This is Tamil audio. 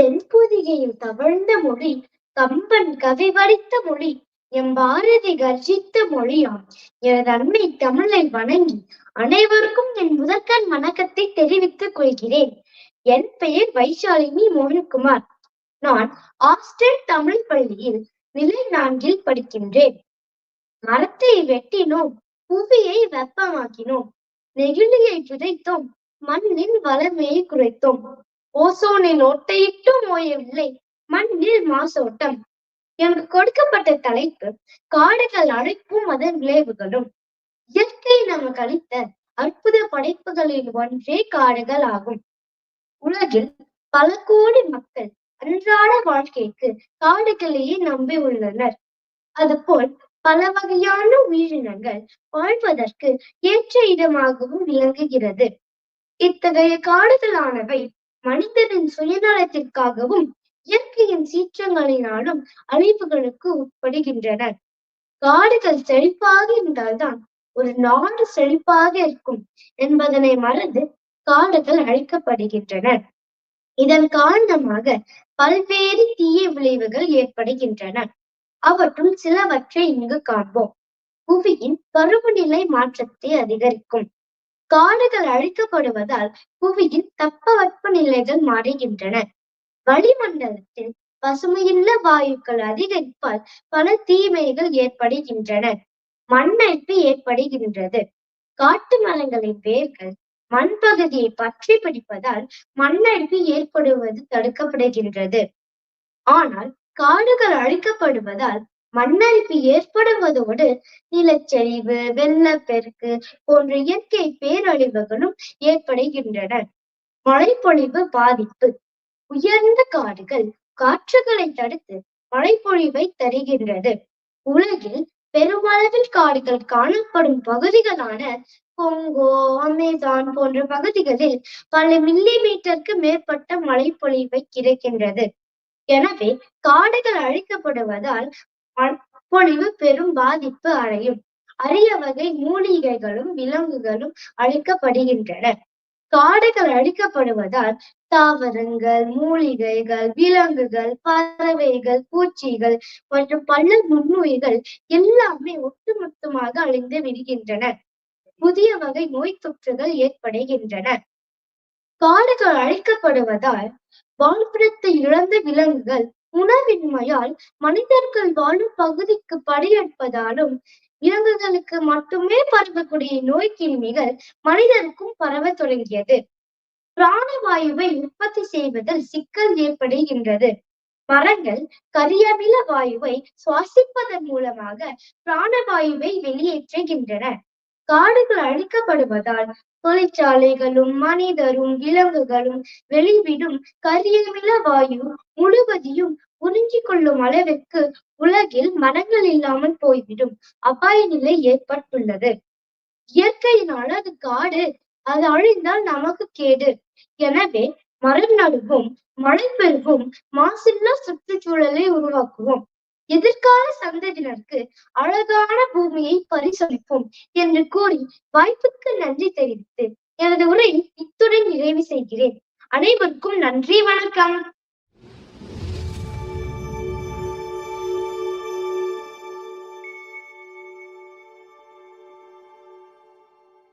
தென்பொதிகையில் தவழ்ந்த மொழி கம்பன் கவி வடித்த மொழி எம் பாரதி கர்ஜித்த மொழியாம். எனது அண்மை தமிழை வணங்கி அனைவருக்கும் என் முதற்கண் வணக்கத்தை தெரிவித்துக் கொள்கிறேன். என் பெயர் வைஷாலினி மோகன்குமார். நான் ஆஸ்டன் தமிழ் பள்ளியில் நிலை நான்கில் படிக்கின்றேன். மரத்தை வெட்டினோம் புவியை வெப்பமாக்கினோம். நெகிழியை புதைத்தோம் மண்ணின் வளமையை குறைத்தோம். ஓசோனின் ஒட்டையிட்டும் ஓயவில்லை. மண்ணில் மாசோட்டம். எனக்கு கொடுக்கப்பட்ட தலைப்பு காடுகள் அழைப்பும் அதன் விளைவுகளும். இயற்கை நமக்கு அளித்த அற்புத படைப்புகளில் ஒன்றே காடுகள் ஆகும். உலகில் பல கோடி மக்கள் அன்றாட வாழ்க்கைக்கு காடுகளையே நம்பி உள்ளனர். அதுபோல் பல வகையான உயிரினங்கள் வாழ்வதற்கு ஏற்ற இடமாகவும் விளங்குகிறது. இத்தகைய காடுகளானவை மனிதனின் சுயநலத்திற்காகவும் இயற்கையின் சீற்றங்களினாலும் அழிவுகளுக்கு உட்படுகின்றன. காடுகள் செழிப்பாக இருந்தால்தான் ஒரு நாடு செழிப்பாக இருக்கும் என்பதனை மறந்து காடுகள் அழிக்கப்படுகின்றன. இதன் காரணமாக பல்வேறு தீய விளைவுகள் ஏற்படுகின்றன. அவற்றுள் சிலவற்றை இங்கு காண்போம். புவியின் பருவநிலை மாற்றத்தை அதிகரிக்கும். காடுகள் அழிக்கப்படுவதால் புவியின் தட்பவெப்ப நிலைகள் மாறுகின்றன. வளிமண்டலத்தில் பசுமையுள்ள வாயுக்கள் அதிகரிப்பால் பல தீமைகள் ஏற்படுகின்றன. மண்ணரிப்பு ஏற்படுகின்றது. காட்டு மரங்களின் வேர்கள் மண் பகுதியை பற்றி பிடிப்பதால் மண்ணரிப்பு ஏற்படுவது தடுக்கப்படுகின்றது. ஆனால் காடுகள் அழிக்கப்படுவதால் மண்ணரிப்பு ஏற்படுவதோடு நிலச்சரிவு வெள்ளப்பெருக்கு போன்ற இயற்கை பேரழிவுகளும் ஏற்படுகின்றன. மழைப்பொழிவு பாதிப்பு. உயர்ந்த காடுகள் காற்றுகளை தடுத்து மழைப்பொழிவை தருகின்றது. உலகில் பெருமளவில் காடுகள் காணப்படும் பகுதிகளான கொங்கோ அமேசான் போன்ற பகுதிகளில் பல மில்லி மீட்டருக்கு மேற்பட்ட மழைப்பொழிவை கிடைக்கின்றது. எனவே காடுகள் அழிக்கப்படுவதால் பொழிவு பெரும் பாதிப்பு அடையும். அரிய வகை மூலிகைகளும் விலங்குகளும் அழிக்கப்படுகின்றன. காடுகள் அழிக்கப்படுவதால் தாவரங்கள் மூலிகைகள் விலங்குகள் பறவைகள் பூச்சிகள் மற்றும் பல நுண்ணுயிர்கள் எல்லாமே ஒட்டுமொத்தமாக அழிந்து விடுகின்றன. புதிய வகை நோய் தொற்றுகள் ஏற்படுகின்றன. காடுகள் அழிக்கப்படுவதால் வாழ்விடத்தை இழந்த விலங்குகள் உணவின்மையால் மனிதர்கள் வாழும் பகுதிக்கு படையெடுப்பதாலும் விலங்குகளுக்கு மட்டுமே பரவக்கூடிய நோய் கிருமிகள் மனிதருக்கும் பரவ தொடங்கியது. பிராணவாயுவை உற்பத்தி செய்வதில் சிக்கல் ஏற்படுகின்றது. மரங்கள் கரியமில வாயுவை சுவாசிப்பதன் மூலமாக பிராணவாயுவை வெளியேற்றுகின்றன. காடுகள் அழிக்கப்படுவதால் தொழிற்சாலைகளும் மனிதரும் விலங்குகளும் வெளிவிடும் கரியமில வாயு முழுவதையும் உறிஞ்சிக் கொள்ளும் அளவிற்கு உலகில் மரங்கள் இல்லாமல் போய்விடும் அபாய நிலை ஏற்பட்டுள்ளது. இயற்கையினால் அது காடு அது அழிந்தால் நமக்கு கேடு. எனவே மரம் நடுவோம் மழை பெறுவோம் மாசில்லா சுற்றுச்சூழலை உருவாக்குவோம். எதிர்கால சந்ததியினருக்கு அழகான பூமியை பரிசளிப்போம் என்று கூறி வாய்ப்புக்கு நன்றி தெரிவித்து எனது உரை இத்துடன் நிறைவு செய்கிறேன். அனைவருக்கும் நன்றி வணக்கம்.